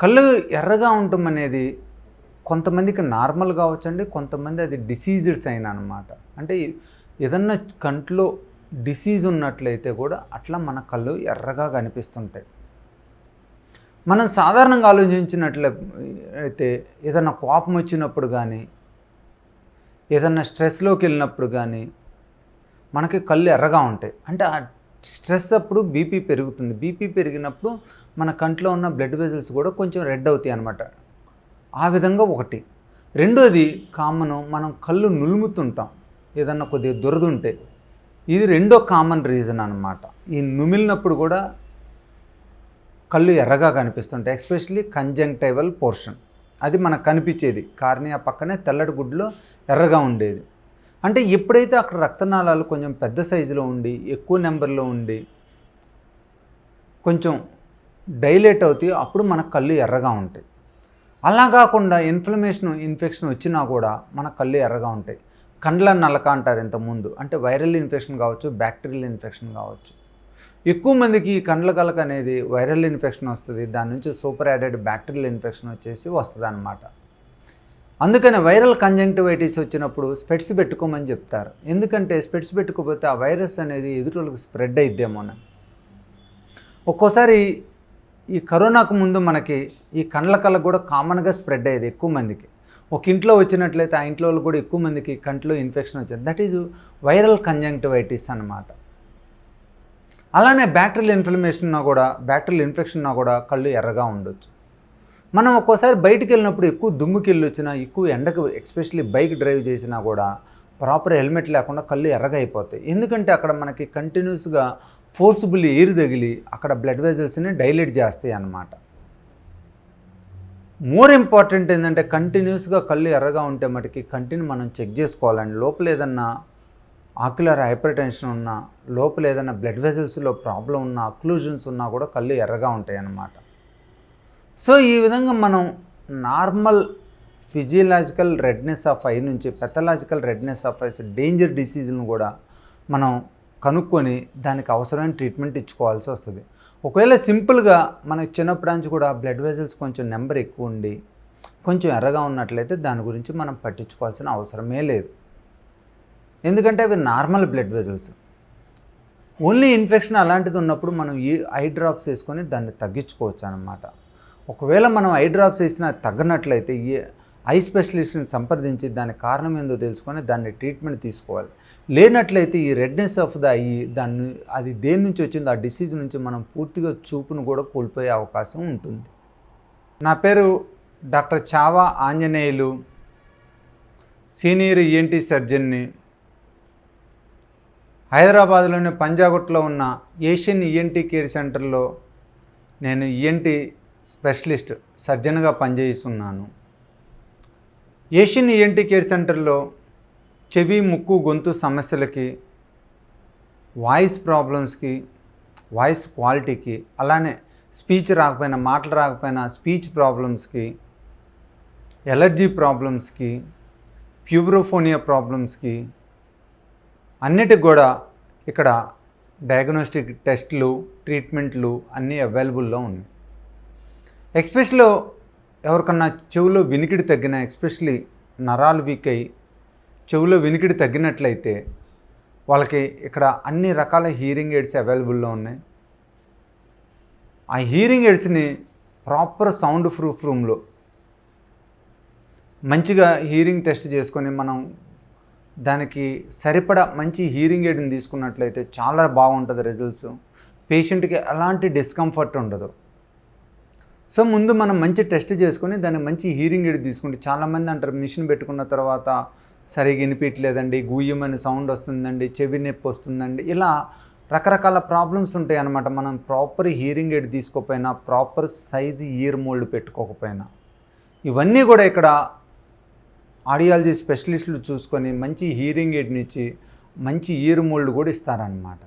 కళ్ళు ఎర్రగా ఉండటం అనేది కొంతమందికి నార్మల్ కావచ్చండి కొంతమంది అది డిసీజెస్ అయిన అనమాట అంటే ఏదన్నా కంట్లో డిసీజ్ ఉన్నట్లయితే కూడా అట్లా మన కళ్ళు ఎర్రగా కనిపిస్తుంటాయి. మనం సాధారణంగా ఆలోచించినట్లయితే ఏదన్నా కోపం వచ్చినప్పుడు కానీ ఏదన్నా స్ట్రెస్లోకి వెళ్ళినప్పుడు కానీ మనకి కళ్ళు ఎర్రగా ఉంటాయి. అంటే ఆ స్ట్రెస్ అప్పుడు బీపీ పెరుగుతుంది. బీపీ పెరిగినప్పుడు మన కంట్లో ఉన్న బ్లడ్ వెజల్స్ కూడా కొంచెం రెడ్ అవుతాయి అన్నమాట. ఆ విధంగా ఒకటి. రెండోది కామన్ మనం కళ్ళు నులుముతుంటాం. ఏదన్నా కొద్దిగా దురదుంటే. ఇది రెండో కామన్ రీజన్ అనమాట ఈ నుమిలినప్పుడు కూడా కళ్ళు ఎర్రగా కనిపిస్తుంటాయి. Especially conjunctival portion. అది మనకు కనిపించేది. కార్నియా పక్కనే తెల్లటి గుడ్లో ఎర్రగా ఉండేది. అంటే ఎప్పుడైతే అక్కడ రక్తనాళాలు కొంచెం పెద్ద సైజులో ఉండి ఎక్కువ నెంబర్లో ఉండి కొంచెం డైలేట్ అవుతాయి అప్పుడు మన కళ్ళు ఎర్రగా ఉంటాయి. అలా కాకుండా ఇన్ఫ్లమేషన్ ఇన్ఫెక్షన్ వచ్చినా కూడా మన కళ్ళు ఎర్రగా ఉంటాయి. కండ్ల నలక అంటారు ఇంతకుముందు అంటే వైరల్ ఇన్ఫెక్షన్ కావచ్చు బ్యాక్టీరియల్ ఇన్ఫెక్షన్ కావచ్చు. ఎక్కువ మందికి ఈ కండ్ల కలక అనేది వైరల్ ఇన్ఫెక్షన్ వస్తుంది. దాని నుంచి సూపర్ యాడెడ్ బ్యాక్టీరియల్ ఇన్ఫెక్షన్ వచ్చేసి వస్తుంది అన్నమాట అందుకని వైరల్ కంజంక్టివైటిస్ వచ్చినప్పుడు స్పెట్స్ పెట్టుకోమని చెప్తారు. ఎందుకంటే స్పెట్స్ పెట్టుకోకపోతే ఆ వైరస్ అనేది ఎదుటోళ్ళకి స్ప్రెడ్ అయిద్దేమోనని ఒక్కోసారి ఈ కరోనాకు ముందు మనకి ఈ కండ్ల కళ్ళకు కూడా కామన్గా స్ప్రెడ్ అయ్యేది ఎక్కువ మందికి. ఒక ఇంట్లో వచ్చినట్లయితే ఆ ఇంట్లో వాళ్ళు కూడా ఎక్కువ మందికి కంట్లో ఇన్ఫెక్షన్ వచ్చింది. దట్ ఈజ్ వైరల్ కంజంక్టివైటిస్ అన్నమాట. అలానే బ్యాక్టీరియల్ ఇన్ఫ్లమేషన్ కూడా బ్యాక్టీరియల్ ఇన్ఫెక్షన్ ఉన్నా కూడా కళ్ళు ఎర్రగా ఉండొచ్చు. మనం ఒక్కోసారి బయటికి వెళ్ళినప్పుడు ఎక్కువ దుమ్ముకెళ్ళి వచ్చినా ఎక్కువ ఎండకు ఎక్స్పెషలీ బైక్ డ్రైవ్ చేసినా కూడా ప్రాపర్ హెల్మెట్ లేకుండా కళ్ళు ఎర్రగా అయిపోతాయి ఎందుకంటే అక్కడ మనకి కంటిన్యూస్గా ఫోర్సిబుల్ ఎయిర్ తగిలి అక్కడ బ్లడ్ వెజల్స్ని డైలేట్ చేస్తాయి అన్నమాట. మోర్ ఇంపార్టెంట్ ఏంటంటే కంటిన్యూస్గా కళ్ళు ఎర్రగా ఉంటే మటుకి కంటిని మనం చెక్ చేసుకోవాలండి. లోపల ఏదన్నా ఆక్యులర్ హైపర్ టెన్షన్ ఉన్నా లోపల ఏదైనా బ్లడ్ వెజల్స్లో ప్రాబ్లం ఉన్నా అక్లూజన్స్ ఉన్నా కూడా కళ్ళు ఎర్రగా ఉంటాయి అన్నమాట సో ఈ విధంగా మనం normal physiological redness of eye నుంచి pathological redness of eyes danger డిసీజ్ను కూడా మనం కనుక్కొని దానికి అవసరమైన ట్రీట్మెంట్ ఇచ్చుకోవాల్సి వస్తుంది. ఒకవేళ సింపుల్గా మనకి చిన్నప్పటి నుంచి కూడా బ్లడ్ వెజల్స్ కొంచెం నెంబర్ ఎక్కువ ఉండి కొంచెం ఎర్రగా ఉన్నట్లయితే దాని గురించి మనం పట్టించుకోవాల్సిన అవసరమే లేదు. ఎందుకంటే అవి normal blood vessels only infection అలాంటిది ఉన్నప్పుడు మనం ఈ ఐ డ్రాప్స్ వేసుకొని దాన్ని తగ్గించుకోవచ్చు అనమాట ఒకవేళ మనం ఐ డ్రాప్స్ వేసినా తగ్గనట్లయితే ఈ ఐ స్పెషలిస్ట్ని సంప్రదించి దాని కారణం ఏందో తెలుసుకొని దాన్ని ట్రీట్మెంట్ తీసుకోవాలి. లేనట్లయితే ఈ రెడ్నెస్ ఆఫ్ ద ఐ దాన్ని అది దేని నుంచి వచ్చిందో ఆ డిసీజ్ నుంచి మనం పూర్తిగా చూపును కూడా కోల్పోయే అవకాశం ఉంటుంది. నా పేరు doctor Chava Anjaneyulu senior ENT సర్జన్ని హైదరాబాద్లోని పంజాగుట్లో ఉన్న ఏషియన్ ఈఎన్టీ కేర్ సెంటర్లో నేను ఈఎన్టీ స్పెషలిస్ట్ సర్జన్గా పనిచేస్తున్నాను ఏషియన్ ఈఎన్టీ కేర్ సెంటర్లో చెవి ముక్కు గొంతు సమస్యలకి వాయిస్ ప్రాబ్లమ్స్కి వాయిస్ క్వాలిటీకి అలానే స్పీచ్ రాకపోయినా మాటలు రాకపోయినా స్పీచ్ ప్రాబ్లమ్స్కి ఎలర్జీ ప్రాబ్లమ్స్కి ప్యూబ్రోఫోనియా ప్రాబ్లమ్స్కి అన్నిటికి కూడా ఇక్కడ డయాగ్నోస్టిక్ టెస్ట్లు ట్రీట్మెంట్లు అన్నీ అవైలబుల్లో ఉన్నాయి. ఎక్స్పెషల్లో ఎవరికన్నా చెవులో వినికిడి తగ్గిన ఎక్స్పెషలీ నరాలు వీక్ అయి చెవులో వినికిడి తగ్గినట్లయితే వాళ్ళకి ఇక్కడ అన్ని రకాల హీరింగ్ ఎయిడ్స్ అవైలబుల్లో ఉన్నాయి. ఆ హీరింగ్ ఎయిడ్స్ని ప్రాపర్ సౌండ్ ప్రూఫ్ రూమ్లో మంచిగా హీరింగ్ టెస్ట్ చేసుకొని మనం దానికి సరిపడా మంచి హీరింగ్ ఎయిడ్ని తీసుకున్నట్లయితే చాలా బాగుంటుంది రిజల్ట్స్. పేషెంట్కి ఎలాంటి డిస్కంఫర్ట్ ఉండదు. సో ముందు మనం మంచి టెస్ట్ చేసుకొని దాన్ని మంచి హీరింగ్ ఎయిడ్ తీసుకుంటే చాలామంది అంటారు మిషన్ పెట్టుకున్న తర్వాత సరిగా వినిపించలేదండి గుయ్యమని సౌండ్ వస్తుందండి చెవి నొప్పి వస్తుందండి ఇలా రకరకాల ప్రాబ్లమ్స్ ఉంటాయి అన్నమాట మనం ప్రాపర్ హీరింగ్ ఎయిడ్ తీసుకోకపోయినా ప్రాపర్ సైజ్ ఇయర్ మోల్డ్ పెట్టుకోకపోయినా. ఇవన్నీ కూడా ఇక్కడ ఆడియాలజీ స్పెషలిస్టులు చూసుకొని మంచి హీరింగ్ ఎయిడ్ని ఇచ్చి మంచి ఇయర్ మోల్డ్ కూడా ఇస్తారనమాట